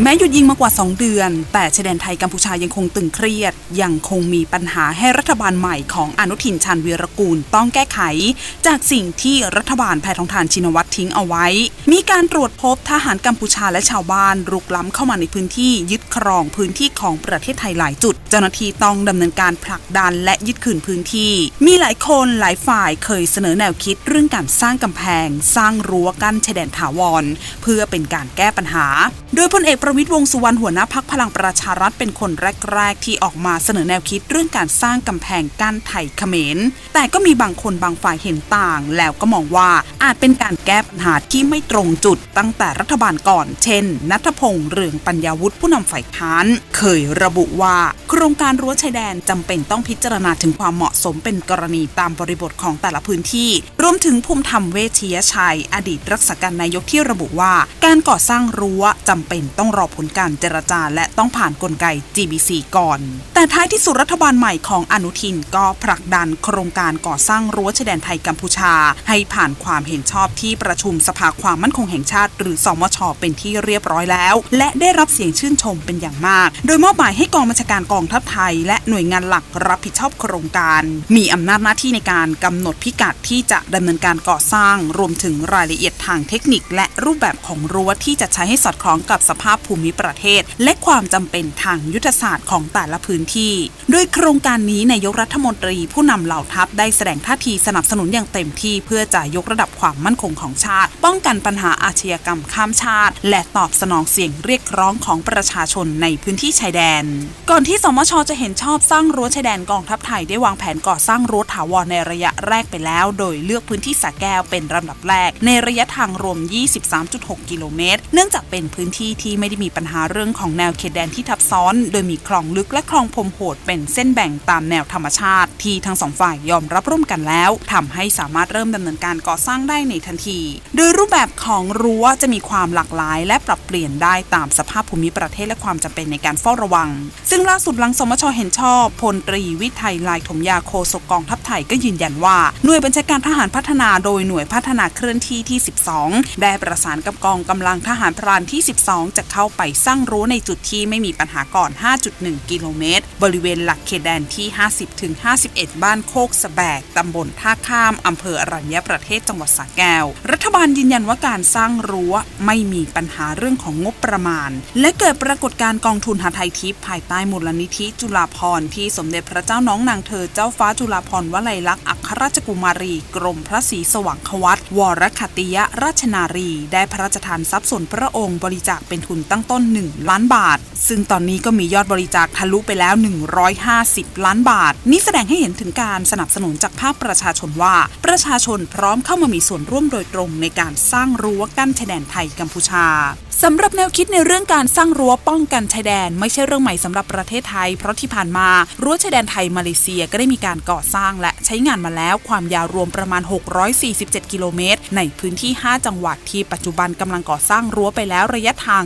แม้หยุดยิงมากว่า 2 เดือน แต่ชายแดนไทยกัมพูชายังคงตึงเครียด ยังคงมีปัญหาให้รัฐบาลใหม่ของอนุทินชาญวีรกูลต้องแก้ไข จากสิ่งที่รัฐบาลแพทองทานชินวัตรทิ้งเอาไว้ มีการตรวจพบทหารกัมพูชาและชาวบ้านรุกล้ำเข้ามาในพื้นที่ยึดครองพื้นที่ของประเทศไทยหลายจุด เจ้าหน้าที่ต้องดำเนินการผลักดันและยึดคืนพื้นที่ มีหลายคนหลายฝ่ายเคยเสนอแนวคิดเรื่องการสร้างกำแพง สร้างรั้วกั้นชายแดนถาวร เพื่อเป็นการแก้ปัญหา โดยพลเอกประวิตยวงสุวรรณหัวหน้าพักพลังประชารัฐเป็นคนแรก ๆ ที่ออกมาเสนอแนวคิดเรื่องการสร้างกำแพงกั้นไทยเขมร แต่ก็มีบางคนบางฝ่ายเห็นต่าง แล้วก็มองว่าอาจเป็นการแก้ปัญหาที่ไม่ตรงจุดตั้งแต่รัฐบาลก่อน เช่น นัทพงษ์เรืองปัญญาวุฒิผู้นำฝ่ายค้าน เคยระบุว่า โครงการรั้วชายแดนจำเป็นต้องพิจารณาถึงความเหมาะสมเป็นกรณีตามบริบทของแต่ละพื้นที่ รวมถึงภูมิธรรมเวชยชัย อดีตรักษาการนายกที่ระบุว่า การก่อสร้างรั้วจำเป็นต้องรอผลการเจรจาและต้องผ่านกลไก GBC ก่อน แต่ท้ายที่สุดรัฐบาลใหม่ของอนุทินก็ผลักดันโครงการก่อสร้างรั้วชายแดนไทยกัมพูชา ให้ผ่านความเห็นชอบที่ประชุมสภาความมั่นคงแห่งชาติ หรือสมชเป็นที่เรียบร้อยแล้ว และได้รับเสียงชื่นชมเป็นอย่างมาก โดยมอบหมายให้กองบัญชาการกองทัพไทย และหน่วยงานหลักรับผิดชอบโครงการ มีอำนาจหน้าที่ในการกำหนดพิกัดที่จะดำเนินการก่อสร้าง รวมถึงรายละเอียดทางเทคนิค และรูปแบบของรั้วที่จะใช้ให้สอดคล้องกับสภาพภูมิประเทศ และความจำเป็นทางยุทธศาสตร์ของแต่ละพื้นที่โดยโครงการนี้นายกรัฐมนตรีผู้นำเหล่าทัพได้แสดงท่าทีสนับสนุนอย่างเต็มที่เพื่อจะยกระดับความมั่นคงของชาติ ป้องกันปัญหาอาชญากรรมข้ามชาติ และตอบสนองเสียงเรียกร้องของประชาชนในพื้นที่ชายแดน ก่อนที่สมชจะเห็นชอบสร้างรั้วชายแดนกองทัพไทยได้วางแผนก่อสร้างรั้วถาวรในระยะแรกไปแล้ว โดยเลือกพื้นที่สระแก้วเป็นลำดับแรก ในระยะทางรวม 23.6 กิโลเมตร เนื่องจากเป็นพื้นที่ที่ไม่ได้มีปัญหาเรื่องของแนวเขตแดนที่ทับซ้อน โดยมีคลองลึกและคลองพรมโหดเป็นเส้นแบ่งตามแนวธรรมชาติ ที่ทั้งสองฝ่ายยอมรับร่วมกันแล้วทำให้สามารถเริ่มดำเนินการก่อสร้างได้ในทันที โดยรูปแบบของรั้วจะมีความหลากหลาย และปรับเปลี่ยนได้ตามสภาพภูมิประเทศและความจำเป็นในการเฝ้าระวัง ซึ่งล่าสุดหลังสมชเห็นชอบพลตรีวิทัยลายถมยาโคศกกองทัพไทยก็ยืนยันว่าหน่วยบัญชาการทหารพัฒนาโดยหน่วยพัฒนาเคลื่อนที่ที่ 12 ได้ประสานกับกองกำลังทหารพรานที่ 12จะเข้าไปสร้างรั้วในจุดที่ไม่มีปัญหาก่อน 5.1 กิโลเมตร บริเวณหลักเขตแดนที่ 50-51 บ้านโคกสะแบกตำบลท่าข้ามอำเภออรัญญประเทศจังหวัดสระแก้ว รัฐบาลยืนยันว่าการสร้างรั้วไม่มีปัญหาเรื่องของงบประมาณ และเกิดปรากฏการณ์กองทุนหาไทยทิพย์ภายใต้มูลนิธิจุฬาภรณ์ที่สมเด็จพระเจ้าน้องนางเธอเจ้าฟ้าจุฬาภรณ์วลัยลักษณ์อัค รราชกุมารี กรมพระศรีสว่างควัตวรคติยราชนารี ได้พระราชทานทรัพย์ส่วนพระองค์บริจาคเป็นทุนตั้งต้น 1 ล้านบาท ซึ่งตอนนี้ก็มียอดบริจาคทะลุไปแล้ว 150 ล้านบาท นี้แสดงให้เห็นถึงการสนับสนุนจากภาคประชาชนว่า ประชาชนพร้อมเข้ามามีส่วนร่วมโดยตรงในการสร้างรั้วกั้นชายแดนไทยกัมพูชาสำหรับแนวคิดในเรื่องการสร้างรั้วป้องกันชายแดน ไม่ใช่เรื่องใหม่สำหรับประเทศไทย เพราะที่ผ่านมารั้วชายแดนไทยมาเลเซียก็ได้มีการก่อสร้างและใช้งานมาแล้วความยาวรวมประมาณ 647 กิโลเมตร ในพื้นที่ 5 จังหวัดที่ปัจจุบันกำลังก่อสร้างรั้วไปแล้วระยะทาง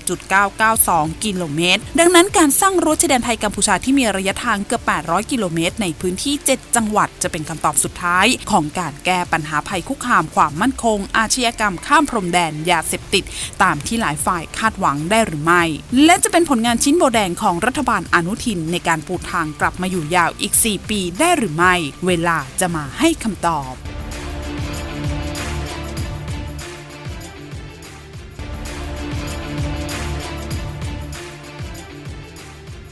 110.992 กิโลเมตร ดังนั้นการสร้างรั้วชายแดนไทยกัมพูชาที่มีระยะทางเกือบ 800 กิโลเมตร ในพื้นที่ 7 จังหวัดจะเป็นคำตอบสุดท้าย ของการแก้ปัญหาภัยคุกคามความมั่นคง อาชญากรรมข้ามพรมแดนยาเสพติดตามที่หลายฝ่ายคาดหวังได้หรือไม่ และจะเป็นผลงานชิ้นโบแดงของรัฐบาลอนุทินในการปูทางกลับมาอยู่ยาวอีก 4 ปีได้หรือไม่ เวลาจะมาให้คำตอบ